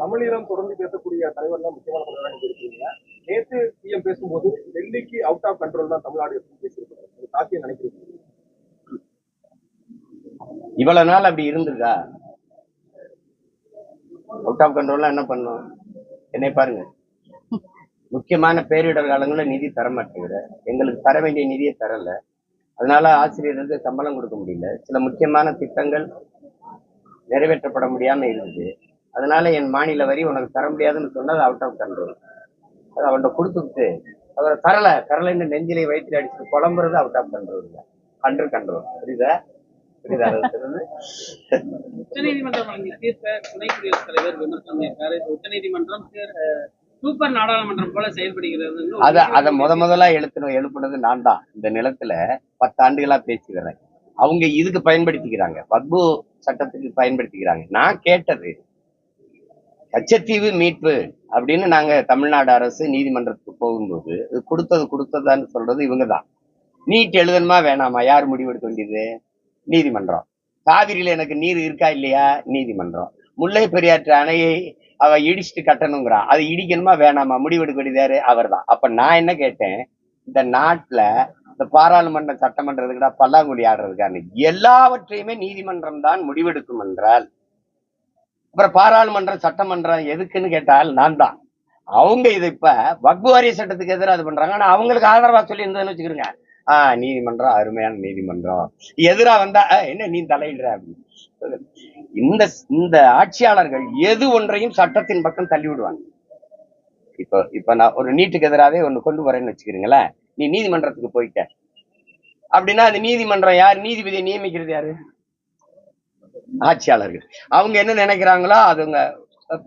தமிழீழம் தொடர்ந்து பேசக்கூடிய தலைவர்லாம் முக்கியமான தலைவராக இருக்கீங்க நேற்று சிஎம் பேசும்போது டெல்லிக்கு அவுட் ஆஃப் கண்ட்ரோல் தான் தமிழ்நாடு பேசியிருக்காங்க சாத்தியம் நினைக்கிறீங்க இவ்வளவு நாள் அப்படி இருந்திருக்கா? அவுட் ஆஃப் கண்ட்ரோல்லாம் என்ன பண்ணும்? என்னை பாருங்க. முக்கியமான பேரிடர் காலங்களில் நிதி தர மாட்டேங்கிற எங்களுக்கு தர வேண்டிய நிதியை தரல. அதனால ஆசிரியர்களுக்கு சம்பளம் கொடுக்க முடியல. சில முக்கியமான திட்டங்கள் நிறைவேற்றப்பட முடியாம இருந்தது. அதனால என் மாநில வரி உனக்கு தர முடியாதுன்னு சொன்னது அவுட் ஆஃப் கண்ட்ரோல் அது அவன்கிட்ட கொடுத்துட்டு அவரை தரல தரலைன்னு நெஞ்சிலை வயிற்று அடிச்சு புலம்புறது அவுட் ஆஃப் கண்ட்ரோல் இல்லை அண்டர் கண்ட்ரோல் புரியுதா? உச்சநீதிமன்றம் சூப்பர் நாடாளுமன்றம் போல செயல்படுகிறது அத அத முத முதலா எழுத்தணும் எழுப்புனது நான் தான். இந்த நிலத்துல பத்து ஆண்டுகளா பேசி வரேன் அவங்க இதுக்கு பயன்படுத்திக்கிறாங்க. வக்பு சட்டத்துக்கு பயன்படுத்திக்கிறாங்க. நான் கேட்டது கச்சத்தீவு மீட்பு அப்படின்னு நாங்க தமிழ்நாடு அரசு நீதிமன்றத்துக்கு போகும்போது இது கொடுத்தது கொடுத்ததான்னு சொல்றது இவங்க தான் நீட் எழுதணுமா வேணாமா? யார் முடிவெடுக்க வேண்டியது? நீதிமன்றம். காவிரியில எனக்கு நீர் இருக்கா இல்லையா? நீதிமன்றம். முல்லை பெரியாற்று அணையை அவ இடிச்சுட்டு கட்டணுங்கிறா. அதை இடிக்கணுமா வேணாமா? முடிவெடுக்க வேண்டியதாரு அவர் தான் அப்ப நான் என்ன கேட்டேன்? இந்த நாட்டுல இந்த பாராளுமன்ற சட்டமன்றத்துக்கிட்ட பல்லாங்குழி ஆடுறதுக்கான எல்லாவற்றையுமே நீதிமன்றம் தான் முடிவெடுக்கும் என்றால் அப்புறம் பாராளுமன்றம் சட்டமன்றம் எதுக்குன்னு கேட்டால் நான் தான். அவங்க இது இப்ப வக்குவாரிய சட்டத்துக்கு எதிராக அது பண்றாங்க. ஆனா அவங்களுக்கு ஆதரவா சொல்லி இருந்ததுன்னு வச்சுக்கிறோங்க ஆஹ் நீதிமன்றம் அருமையான நீதிமன்றம். எதிரா வந்தா என்ன நீ தலையிடுற? அப்படின்னு இந்த இந்த ஆட்சியாளர்கள் எது ஒன்றையும் சட்டத்தின் பக்கம் தள்ளி விடுவாங்க. இப்போ இப்ப நான் ஒரு நீட்டுக்கு எதிராகவே ஒண்ணு கொண்டு வரேன்னு வச்சுக்கிறீங்களேன் நீ நீதிமன்றத்துக்கு போயிட்ட. அப்படின்னா அது நீதிமன்றம் யார்? நீதிபதியை நியமிக்கிறது யாரு? ஆட்சியாளர்கள். அவங்க என்ன நினைக்கிறாங்களோ அதுங்க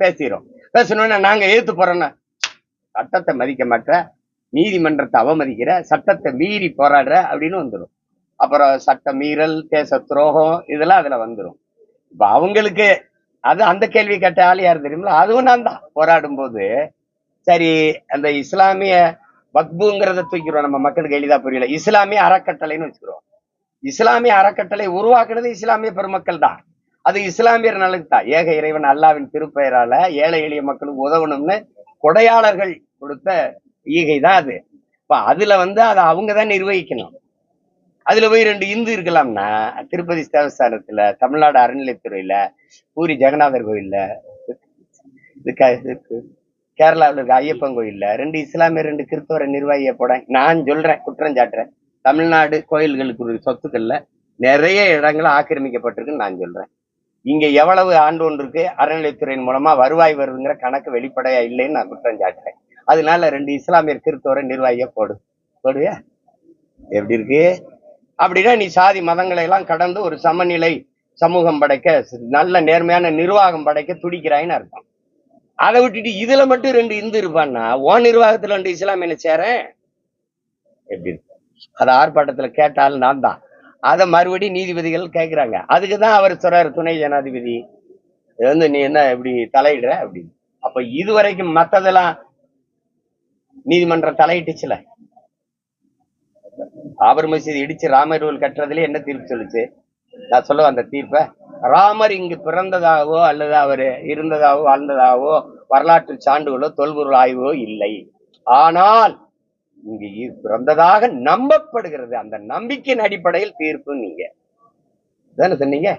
பேசிடும் பேசணும்னா நாங்க ஏத்து போறோம்னா சட்டத்தை மதிக்க மாட்ட நீதிமன்றத்தை அவமதிக்கிற சட்டத்தை மீறி போராடுற அப்படின்னு வந்துடும் அப்புறம் சட்ட மீறல் தேச துரோகம் இதெல்லாம் அதுல வந்துடும் இப்ப அவங்களுக்கு அது அந்த கேள்வி கேட்ட ஆள் யார் தெரியுங்களா? அதுவும் நான் தான். போராடும் போது சரி அந்த இஸ்லாமிய வக்புங்கிறத தூக்கிறோம் நம்ம மக்களுக்கு எளிதா புரியல. இஸ்லாமிய அறக்கட்டளைன்னு வச்சுக்கிறோம். இஸ்லாமிய அறக்கட்டளை உருவாக்குனது இஸ்லாமிய பெருமக்கள் தான். அது இஸ்லாமியர் நலனுக்கு தான் ஏக இறைவன் அல்லாவின் திருப்பெயரால ஏழை எளிய மக்களுக்கு உதவணும்னு கொடையாளர்கள் கொடுத்த ஈகை தான் அது. இப்ப அதுல வந்து அதை அவங்க தான் நிர்வகிக்கணும். அதுல போய் ரெண்டு இந்து இருக்கலாம்னா திருப்பதி தேவஸ்தானத்துல தமிழ்நாடு அறநிலைத்துறையில பூரி ஜெகநாதர் கோயில்ல கேரளாவில் இருக்க ஐயப்பன் கோயில்ல ரெண்டு இஸ்லாமிய ரெண்டு கிறிஸ்தவரை நிர்வாகிய போட நான் சொல்றேன் குற்றம் சாட்டுறேன். தமிழ்நாடு கோயில்களுக்கு சொத்துக்கள்ல நிறைய இடங்கள் ஆக்கிரமிக்கப்பட்டிருக்குன்னு நான் சொல்றேன். இங்க எவ்வளவு ஆண்டு ஒன்று இருக்கு? அறநிலைத்துறையின் மூலமா வருவாய் வருதுங்கிற கணக்கு வெளிப்படையா இல்லைன்னு நான் குற்றம் சாட்டுறேன். அதனால ரெண்டு இஸ்லாமியர் கிறிஸ்தவரை நிர்வாகியா போடு. போடுவியா? எப்படி இருக்கு? அப்படின்னா நீ சாதி மதங்களை எல்லாம் கடந்து ஒரு சமநிலை சமூகம் படைக்க நல்ல நேர்மையான நிர்வாகம் படைக்க துடிக்கிறாயின்னு அர்த்தம். அதை விட்டுட்டு இதுல மட்டும் ரெண்டு இந்து இருப்பான்னா ஓ நிர்வாகத்துல ரெண்டு இஸ்லாமியனை சேரேன்? எப்படி இருக்கு? அதை ஆர்ப்பாட்டத்துல கேட்டாலும் நான் தான். அதை மறுபடியும் நீதிபதிகள் கேட்குறாங்க அதுக்கு தான் அவர் சொல்றாரு துணை ஜனாதிபதி. இது வந்து நீ என்ன இப்படி தலையிடுற அப்படின்னு. அப்ப இதுவரைக்கும் மற்றதெல்லாம் நீதிமன்றம் தலையிட்டுச்சுல. பாபர் மசீது இடிச்சு ராமர் கோவில் கட்டுறதுல என்ன தீர்ப்பு சொல்லுச்சு? நான் சொல்ல அந்த தீர்ப்பை ராமர் இங்கு பிறந்ததாகவோ அல்லது அவர் இருந்ததாகவோ வாழ்ந்ததாகவோ வரலாற்று சான்றுகளோ தொல்பொருள் ஆய்வோ இல்லை. ஆனால் இங்கு பிறந்ததாக நம்பப்படுகிறது. அந்த நம்பிக்கையின் அடிப்படையில் தீர்ப்பு நீங்க. தானே சொன்னீங்க?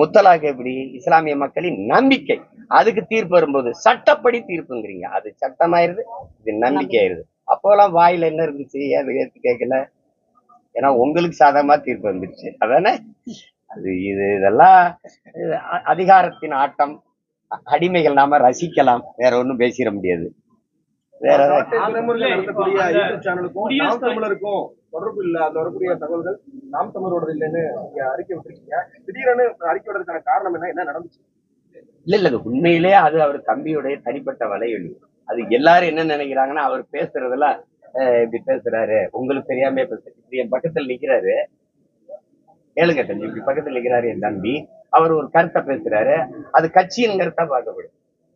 முத்தலாக எப்படி? இஸ்லாமிய மக்களின் நம்பிக்கை. அதுக்கு தீர்ப்பு வரும்போது சட்டப்படி தீர்ப்புங்கிறீங்க. அது சட்டமாயிருது இது நம்பிக்கை ஆயிருது அப்போலாம் வாயில என்ன இருந்துச்சு? ஏன் அதை கேட்கல? ஏன்னா உங்களுக்கு சாதகமா தீர்ப்பு வந்துருச்சு அதானே? அது இது இதெல்லாம் அதிகாரத்தின் ஆட்டம். அடிமைகள் நாம ரசிக்கலாம். வேற ஒண்ணும் பேசிட முடியாது. வேற நடத்தக்கூடிய யூடியூப் சேனலுக்கும் நாம் தமிழருக்கும் தொடர்பு இல்ல அதுல வரக்கூடிய தகவல்கள் நாம் தமிழரோட இல்லைன்னு நீங்க அறிக்கை விட்டுருக்கீங்க. திடீரென அறிக்கை விடுறதுக்கான காரணம் என்ன? என்ன நடந்துச்சு? இல்ல இல்ல அது உண்மையிலே அது அவர் தம்பியுடைய தனிப்பட்ட வலையொலி. அது எல்லாரும் என்ன நினைக்கிறாங்கன்னா அவர் பேசுறதுல இப்படி பேசுறாரு. உங்களுக்கு தெரியாம பேசுறாரு இப்படி என் பக்கத்துல நிக்கிறாரு. கேளுங்க தம்பி இப்படி பக்கத்துல நிக்கிறாரு என் தம்பி. அவர் ஒரு கருத்தை பேசுறாரு. அது கட்சியின் கருத்தா பார்க்கப்படும்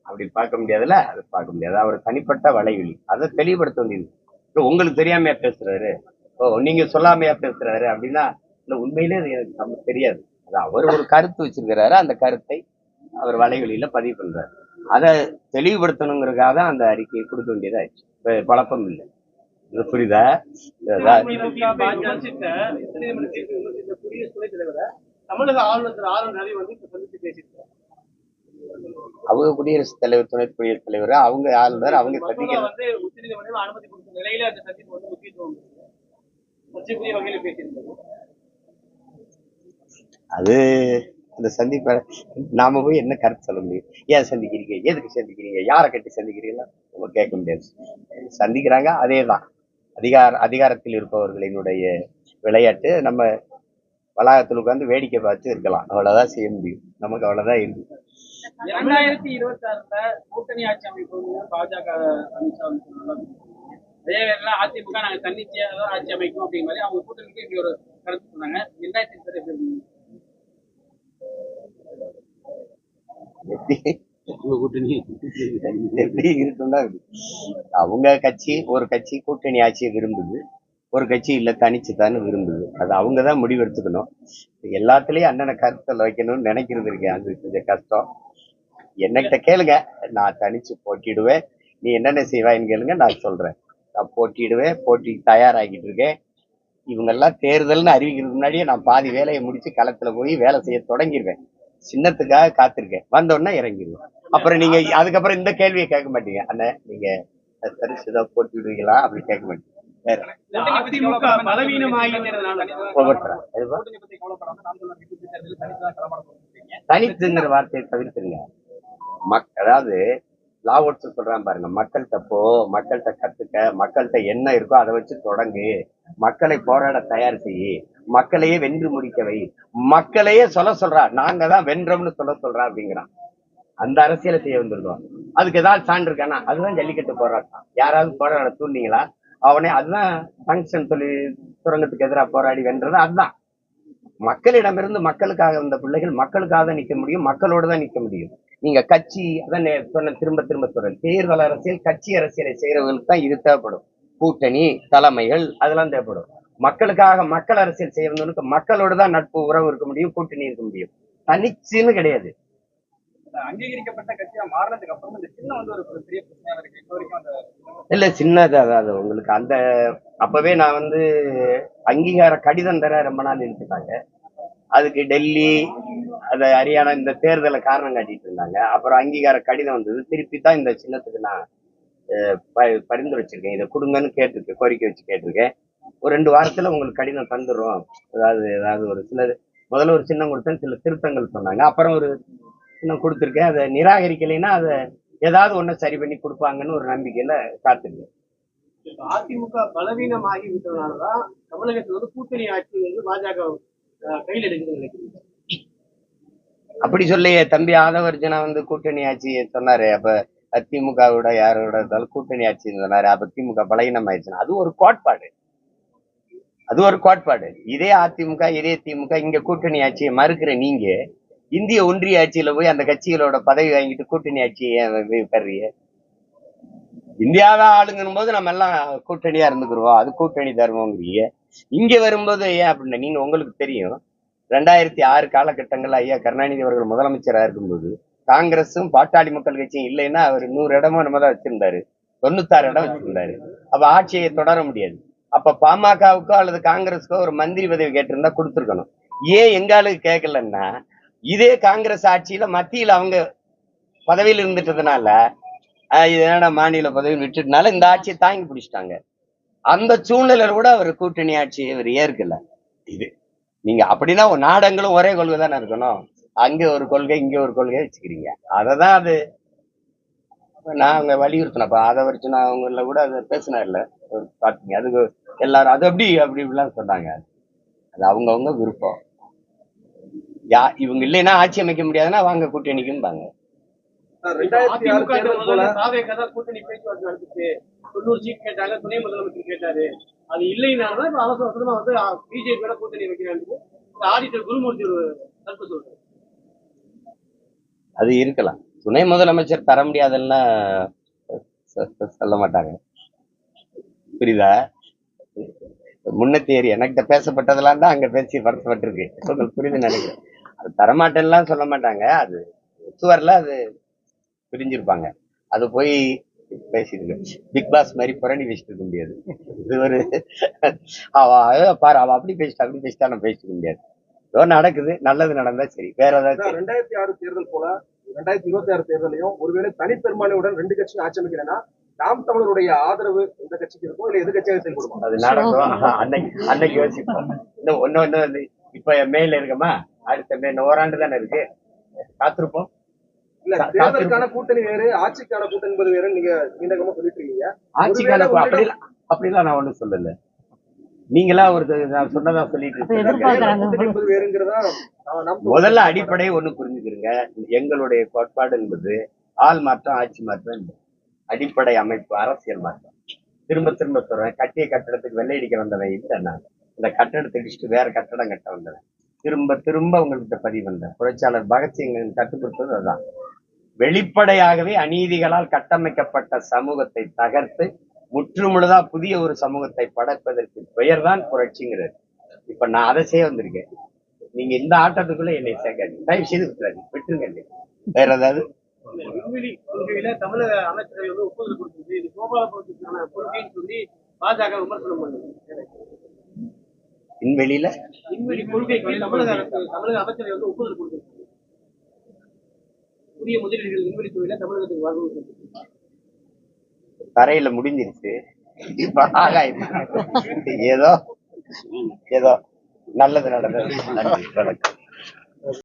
அப்படி பார்க்க முடியாதுல்ல? அதை பார்க்க முடியாது. அவர் தனிப்பட்ட வலையொலி அதை தெளிவுபடுத்த வேண்டியது. உங்களுக்கு தெரியாமையா பேசுறாரு. ஓ நீங்க சொல்லாமையா பேசுறாரு அப்படின்னா இல்ல உண்மையிலே அது எனக்கு நமக்கு தெரியாது. அது அவர் ஒரு கருத்து வச்சிருக்கிறாரு. அந்த கருத்தை அவர் வலைவெளியில பதிவு பண்றாரு. அதை தெளிவுபடுத்தணுங்கிறதுக்காக தான் அந்த அறிக்கையை கொடுக்க வேண்டியதாச்சு இப்ப குழப்பம் இல்லை. இது புரியுதா உச்சநீதிமன்ற தீர்ப்பை விமர்சித்த குடியரசு துணைத் தலைவரை தமிழக ஆளுநர் திரு ஆர் என் ரவி வந்து இப்ப சந்திச்சு பேசியிருக்காரு அவங்க குடியரசுத் தலைவர் துணை குடியரசுத் தலைவர் அவங்க ஆளுநர் அவங்க பேசியிருந்தது. அது அந்த சந்திப்பை நாம போய் என்ன கருத்து சொல்ல முடியும்? ஏன் சந்திக்கிறீங்க? எதுக்கு சந்திக்கிறீங்க? யாரை கட்டி சந்திக்கிறீங்களா? நம்ம கேட்க முடியாது. சந்திக்கிறாங்க அதே தான் அதிகார அதிகாரத்தில் இருப்பவர்களினுடைய விளையாட்டு நம்ம வளாகத்தில் உட்கார்ந்து வேடிக்கை பார்த்து இருக்கலாம். அவ்வளவுதான் செய்ய முடியும். நமக்கு அவ்வளவுதான் இருக்கு. இரண்டாயிரத்தி இருபத்தி ஆறுல கூட்டணி ஆட்சி அமைப்பு பாஜக அமித்ஷா. அதே வேலை அதிமுக நாங்க தன்னிச்சையா தான் ஆட்சி அமைக்கும் அப்படிங்கிற மாதிரி அவங்க கூட்டணிக்கு இப்படி ஒரு கருத்து சொன்னாங்க ரெண்டாயிரத்தி இருபத்தி எப்படி இருந்தது? எப்படி எப்படி இருக்கும்னா இருக்கு. அவங்க கட்சி ஒரு கட்சி கூட்டணி ஆட்சியை விரும்புது ஒரு கட்சி இல்லை தனிச்சுதான்னு விரும்புது. அது அவங்க தான் முடிவெடுத்துக்கணும். எல்லாத்துலேயும் அண்ணனை கருத்தில் வைக்கணும்னு நினைக்கிறது இருக்கேன் அது கொஞ்சம் கஷ்டம். என்னகிட்ட கேளுங்க நான் தனிச்சு போட்டிடுவேன். நீ என்னென்ன செய்வாயின்னு கேளுங்க நான் சொல்கிறேன் நான் போட்டிடுவேன் போட்டி தயாராகிட்டு இருக்கேன். இவங்கெல்லாம் தேர்தல்னு அறிவிக்கிறதுக்கு முன்னாடியே நான் பாதி வேலையை முடிச்சு களத்துல போய் வேலை செய்ய தொடங்கிடுவேன். சின்னத்துக்காக காத்திருக்கேன். வந்தோடனே இறங்கிடுவேன். அப்புறம் நீங்க அதுக்கப்புறம் இந்த கேள்வியை கேட்க மாட்டீங்க. நீங்கள் நீங்க தரிசுதா போட்டி விடுவீங்களா அப்படி கேட்க மாட்டீங்க. அதிமுக தனித்துங்கிற வார்த்தையை தவிர்த்துருங்க. மக் அதாவது லாவோட்ஸ் சொல்றான் பாருங்க மக்கள்கிட்ட போ மக்கள்கிட்ட கத்துக்க மக்கள்கிட்ட என்ன இருக்கோ அதை வச்சு தொடங்கு. மக்களை போராட தயார் செய். மக்களையே வென்று முடிக்க வை. மக்களையே சொல்ல சொல்றா. நாங்க தான் வென்றோம்னு சொல்ல சொல்றா அப்படிங்கிறான். அந்த அரசியலை செய்ய வந்திருக்கோம். அதுக்கு ஏதாவது சான்று இருக்கானா? அதுதான் ஜல்லிக்கட்டு போராட்டம். யாராவது போராட தூண்டிங்களா அவனே அதுதான் ஃபங்க்ஷன் தொழில் சுரங்கத்துக்கு எதிராக போராடி வென்றது அதுதான். மக்களிடமிருந்து மக்களுக்காக வந்த பிள்ளைகள் மக்களுக்காக தான் நிற்க முடியும் மக்களோட தான் நிற்க முடியும். நீங்க கட்சி அதான் சொன்ன திரும்ப திரும்ப சொல்றேன். தேர்தல் அரசியல் கட்சி அரசியலை செய்யறவங்களுக்கு தான் இது தேவைப்படும். கூட்டணி தலைமைகள் அதெல்லாம் தேவைப்படும். மக்களுக்காக மக்கள் அரசியல் செய்யறவங்களுக்கு மக்களோட தான் நட்பு உறவு இருக்க முடியும் கூட்டணி இருக்க முடியும். தனிச்சுன்னு கிடையாது. அங்கீகரிக்கப்பட்ட கட்சியா மாறினதுக்கு அப்புறம் இந்த சின்ன வந்து ஒரு பெரிய பிரச்சனையா இருக்கு. இப்போ வரைக்கும் அந்த இல்ல சின்னது அதாவது உங்களுக்கு அந்த அப்பவே நான் வந்து அங்கீகார கடிதம் தர ரொம்ப நாள் இழுத்துட்டாங்க. அதுக்கு டெல்லி அந்த ஹரியானா இந்த தேர்தலை காரணம் காட்டிட்டு இருந்தாங்க. அப்புறம் அங்கீகார கடிதம் வந்தது. திருப்பி தான் இந்த சின்னத்துக்கு நான் பரிந்துரைச்சிருக்கேன் இதை கொடுங்கன்னு கேட்டிருக்கேன் கோரிக்கை வச்சு கேட்டிருக்கேன். ஒரு ரெண்டு வாரத்துல உங்களுக்கு கடிதம் தந்துடும் அதாவது ஏதாவது ஒரு சில முதல்ல ஒரு சின்னம் கொடுத்தேன் சில திருத்தங்கள் சொன்னாங்க. அப்புறம் ஒரு சின்னம் கொடுத்துருக்கேன். அதை நிராகரிக்கலைன்னா அதை ஏதாவது ஒண்ணு சரி பண்ணி கொடுப்பாங்கன்னு ஒரு நம்பிக்கையில காத்திருக்கேன். அதிமுக பலவீனமாகி விட்டதுனாலதான் தமிழகத்துல வந்து கூட்டணி ஆட்சி வந்து பாஜக கையில் எடுக்குதுன்னு நினைக்கிறீங்க? அப்படி சொல்லியே தம்பி ஆதவர்ஜனா வந்து கூட்டணி ஆட்சி சொன்னாரு அப்ப அதிமுகவோட யாரோட இருந்தாலும் கூட்டணி ஆட்சின்னு சொன்னாரு அப்ப திமுக பலகீனம் ஆயிடுச்சுன்னா அது ஒரு கோட்பாடு. அது ஒரு கோட்பாடு. இதே அதிமுக இதே திமுக இங்க கூட்டணி ஆட்சியை மறுக்கிற நீங்க இந்திய ஒன்றிய ஆட்சியில போய் அந்த கட்சிகளோட பதவி வாங்கிட்டு கூட்டணி ஆட்சியை ஏன் இந்தியாவை ஆளுங்கும் போது நம்ம எல்லாம் கூட்டணியா இருந்துக்குருவோம். அது கூட்டணி தர்மங்கிறீங்க இங்க வரும்போது ஏன் அப்படின்னா நீங்க உங்களுக்கு தெரியும் ரெண்டாயிரத்தி ஆறு காலகட்டங்கள்ல ஐயா கருணாநிதி அவர்கள் முதலமைச்சரா இருக்கும்போது காங்கிரஸும் பாட்டாளி மக்கள் கட்சியும் இல்லைன்னா அவர் நூறு இடமோ நம்ம தான் வச்சிருந்தாரு. தொண்ணூத்தாறு இடம் வச்சிருந்தாரு. அப்ப ஆட்சியை தொடர முடியாது. அப்ப பாமகவுக்கோ அல்லது காங்கிரஸுக்கோ ஒரு மந்திரி பதவி கேட்டிருந்தா கொடுத்துருக்கணும். ஏன் எங்களுக்கு கேட்கலன்னா இதே காங்கிரஸ் ஆட்சியில மத்தியில அவங்க பதவியில் இருந்துட்டதுனால இது என்னடா மாநில பதவியில் விட்டுட்டனால இந்த ஆட்சியை தாங்கி பிடிச்சிட்டாங்க. அந்த சூழ்நிலையில கூட அவர் கூட்டணி ஆட்சியை அவர் ஏற்கல. இது நீங்க அப்படின்னா நாடங்களும் ஒரே கொள்கை தானே இருக்கணும். அங்க ஒரு கொள்கை இங்க ஒரு கொள்கை வச்சுக்கிறீங்க. அததான் அது. நான் அவங்க வலியுறுத்தினப்ப அதை வரைச்சு நான் அவங்கள கூட அதை பேசினார்ல பார்த்தீங்க பாத்தீங்க அது எல்லாரும் அது அப்படி அப்படி இப்படிலாம் சொன்னாங்க. அது அவங்கவுங்க விருப்பம். யா இவங்க இல்லைன்னா ஆட்சி அமைக்க முடியாதுன்னா வாங்க கூட்டணிக்கும்பாங்க. கூட்டணி பேச்சுவார்த்தை நடந்துச்சு தொண்ணூறு சீட் கேட்டாங்க துணை முதலமைச்சர் கேட்டாரு. அது இல்லைனாலதான் இப்ப அவசர அவசரமா வந்து பிஜேபியோட கூட்டணி வைக்கிறாங்க ஆடிட்டர் குருமூர்த்தி ஒரு கருத்து சொல்றாரு. அது இருக்கலாம். துணை முதலமைச்சர் தர முடியாதுன்னா சொல்ல மாட்டாங்க. புரியுதா? முன்னத்தேரி எனக்கிட்ட பேசப்பட்டதெல்லாம் தான் அங்க பேசி படுத்தப்பட்டிருக்கு உங்களுக்கு புரியுதுன்னு நினைக்கிறேன். அது தரமாட்டேன்லாம் சொல்ல மாட்டாங்க. அது ஒத்து வரல அது பிரிஞ்சிருப்பாங்க. அது போய் பேசிடுங்க பிக் பாஸ் மாதிரி புரணி பேசிட்டு இருக்க முடியாது. இது ஒரு அவ பாரு அவ அப்படி பேசிட்டா அப்படி பேசிட்டா நான் பேசிக்க முடியாது. ஏதோ நடக்குது நல்லது நடந்தா சரி வேற ஏதாச்சும் ரெண்டாயிரத்தி ஆறு தேர்தல் போல ரெண்டாயிரத்தி இருபத்தி ஆறு தேர்தலையும் ஒருவேளை தனிப்பெரும்பான்மையுடன் ரெண்டு கட்சியும் ஆட்சி அமைக்கிறேன்னா நாம் தமிழருடைய ஆதரவு எந்த கட்சிக்கு இருக்கும் இல்ல எது கட்சியாக செயல்படுமா? அது நடக்கும். அன்னைக்கு அன்னைக்கு யோசிப்போம். இன்னும் ஒண்ணு வந்து இப்ப மேல இருக்கமா? அடுத்த மே ஓராண்டு தானே இருக்கு? காத்திருப்போம். தேர்தலுக்கான கூட்டணி வேறு ஆட்சிக்கான கூட்டணி வேறு நீங்க நீண்டகமா சொல்லிட்டு இருக்கீங்க. ஆட்சிக்கான அப்படிலாம் நான் ஒண்ணும் சொல்லல. நீங்களா ஒரு நான் சொன்னதா சொல்லிட்டு வேறுங்கிறதா முதல்ல அடிப்படை ஒண்ணு புரிஞ்சுக்கிறீங்க. எங்களுடைய கோட்பாடு என்பது ஆள் மாற்றம் ஆட்சி மாற்றம். அடிப்படை அமைப்பு அரசியல் மாற்றம். திரும்ப திரும்ப சொல்றேன். கட்டிய கட்டடத்துக்கு வெள்ளையடிக்க வந்தவன் இல்லை நான். இந்த கட்டடத்தை இடிச்சுட்டு வேற கட்டடம் கட்ட வந்தவன். திரும்ப திரும்ப உங்கள்கிட்ட பதிவு வந்தேன் புரட்சியாளர் பகத்சிங் கட்டுப்படுத்துவது அதுதான் வெளிப்படையாகவே அநீதிகளால் கட்டமைக்கப்பட்ட சமூகத்தை தகர்த்து முற்றுமுழுதா புதிய ஒரு சமூகத்தை படைப்பதற்கு பெயர்தான் புரட்சிங்கிறது. இப்ப நான் அதை செய்ய வந்திருக்கேன். நீங்க இந்த ஆட்டத்துக்குள்ள என்னை சேர்க்காது தயவு செய்து விட்டுறாது விட்டுருங்க வேற ஏதாவது? தமிழக அமைச்சரவை வந்து ஒப்புதல் கொடுத்தது இது கோபாலபுரத்துக்கான கொள்கைன்னு சொல்லி பாஜக விமர்சனம் பண்ணுது விண்வெளியில? விண்வெளி கொள்கைக்கு தமிழக அரசு தமிழக அமைச்சரவை வந்து ஒப்புதல் கொடுத்திருக்கு. புதிய முதலீடுகள் விண்வெளி துறையில தமிழகத்துக்கு வரணும் தரையில முடிஞ்சிருச்சு. ஏதோ ஏதோ நல்லது நடந்தது. நன்றி வணக்கம்.